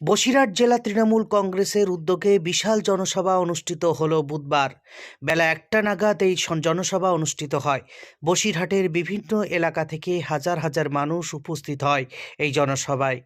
বসিরহাট জেলা তৃণমূল কংগ্রেসের উদ্যোগে বিশাল জনসভা অনুষ্ঠিত হল বুধবার। বেলা একটা নাগাদ এই জনসভা অনুষ্ঠিত হয়। বসিরহাটের বিভিন্ন এলাকা থেকে হাজার হাজার মানুষ উপস্থিত হয় এই জনসভায়।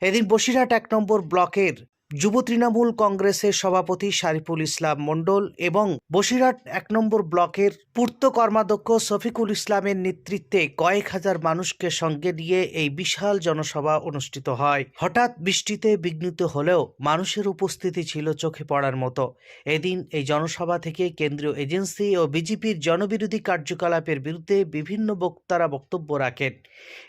এদিন বসিরহাট এক নম্বর ব্লকের যুব তৃণমূল কংগ্রেসের সভাপতি শারিফুল ইসলাম মণ্ডল এবং বসিরহাট এক নম্বর ব্লকের পূর্ত কর্মাধ্যক্ষ শফিকুল ইসলামের নেতৃত্বে কয়েক হাজার মানুষকে সঙ্গে নিয়ে এই বিশাল জনসভা অনুষ্ঠিত হয়। হঠাৎ বৃষ্টিতে বিঘ্নিত হলেও মানুষের উপস্থিতি ছিল চোখে পড়ার মতো। এদিন এই জনসভা থেকে কেন্দ্রীয় এজেন্সি ও বিজেপির জনবিরোধী কার্যকলাপের বিরুদ্ধে বিভিন্ন বক্তারা বক্তব্য রাখেন।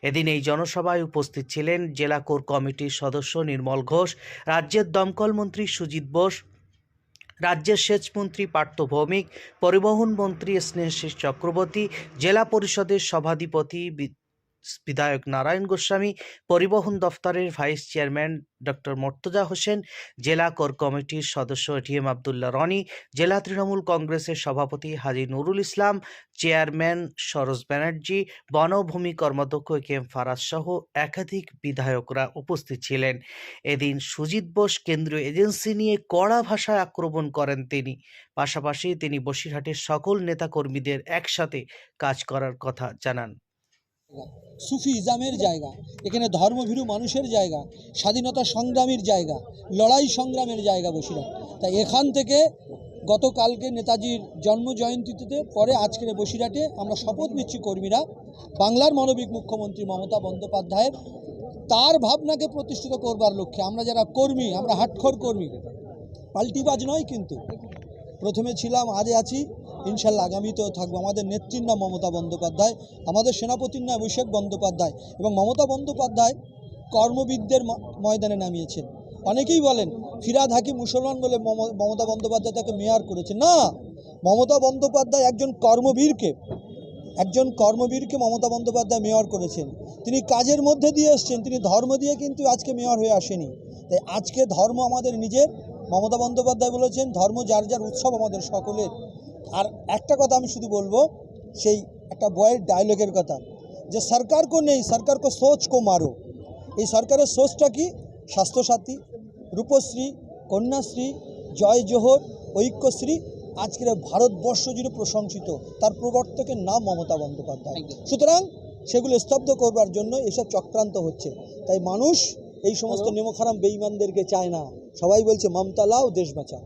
এদিন এই জনসভায় উপস্থিত ছিলেন জেলা কোর কমিটির সদস্য নির্মল ঘোষ, রাজ্যের দমকল মন্ত্রী সুজিত বোস, রাজ্যের সেচমন্ত্রী পার্থ ভৌমিক, পরিবহন মন্ত্রী স্নেহশীষ চক্রবর্তী, জেলা পরিষদের সভাধিপতি বিধায়ক নারায়ণ গোস্বামী, পরিবহন দফতরের vice chairman doctor Murtaza Hossain, জেলা কর কমিটির সদস্য এটিএম আবদুল্লাহ রনি, জেলা তৃণমূল কংগ্রেসের সভাপতি হাজি নুরুল ইসলাম, চেয়ারম্যান সরোজ ব্যানার্জি, বনভূমি কর্মাধ্যক্ষ কে এম ফারাজ সহ একাধিক বিধায়করা উপস্থিত ছিলেন। এদিন সুজিত বোস কেন্দ্রীয় এজেন্সি নিয়ে কড়া ভাষায় আক্রমণ করেন তিনি। পাশাপাশি তিনি বসিরহাটের সকল নেতাকর্মীদের একসাথে কাজ করার কথা জানান। সুফি ইজামের জায়গা, এখানে ধর্মভীরু মানুষের জায়গা, স্বাধীনতা সংগ্রামীর জায়গা, লড়াই সংগ্রামের জায়গা বসিরহাট। তাই এখান থেকে গতকালকে নেতাজির জন্ম জয়ন্তীতে পরে আজকের বসিরহাটে আমরা শপথ নিচ্ছি কর্মীরা, বাংলার মানবিক মুখ্যমন্ত্রী মমতা বন্দ্যোপাধ্যায়ের, তার ভাবনাকে প্রতিষ্ঠিত করবার লক্ষ্যে। আমরা যারা কর্মী, আমরা হাটখর কর্মী, পাল্টিবাজ নয় কিন্তু। প্রথমে ছিলাম, আজে আছি। ইনশাল্লাহ আগামীতেও থাকব। আমাদের নেত্রীর নাম মমতা বন্দ্যোপাধ্যায়, আমাদের সেনাপতির নাম অভিষেক বন্দ্যোপাধ্যায় এবং মমতা বন্দ্যোপাধ্যায় কর্মবিদদের ময়দানে নামিয়েছেন। অনেকেই বলেন, ফিরাদ হাকিম মুসলমান বলে মম- মমতা বন্দ্যোপাধ্যায় তাকে মেয়র করেছে না, মমতা বন্দ্যোপাধ্যায় একজন কর্মবীরকে একজন কর্মবীরকে মমতা বন্দ্যোপাধ্যায় মেয়র করেছেন। তিনি কাজের মধ্যে দিয়ে এসছেন, তিনি ধর্ম দিয়ে কিন্তু আজকে মেয়র হয়ে আসেনি। তাই আজকে ধর্ম আমাদের নিজের। মমতা বন্দ্যোপাধ্যায় বলেছেন, ধর্ম যার যার উৎসব আমাদের সকলের। আর একটা কথা আমি শুধু বলব সেই একটা বয়ের ডায়লগের কথা। যে সরকার কো নেই সরকার কো সোচ কো মারো। এই সরকারের সোচটা কি? স্বাস্থ্যসাথী রূপশ্রী কন্যাশ্রী জয় জোহর ঐক্যশ্রী আজকের ভারতবর্ষ জুড়ে প্রশংসিত। তার প্রবর্তকের নাম মমতা বন্দ্যোপাধ্যায়। সুতরাং সেগুলো স্তব্ধ করবার জন্য এসব চক্রান্ত হচ্ছে। তাই মানুষ এই সমস্ত নেমখারাম বেইমানদেরকে চায় না। সবাই বলছে মমতা লাও দেশ বাঁচাও।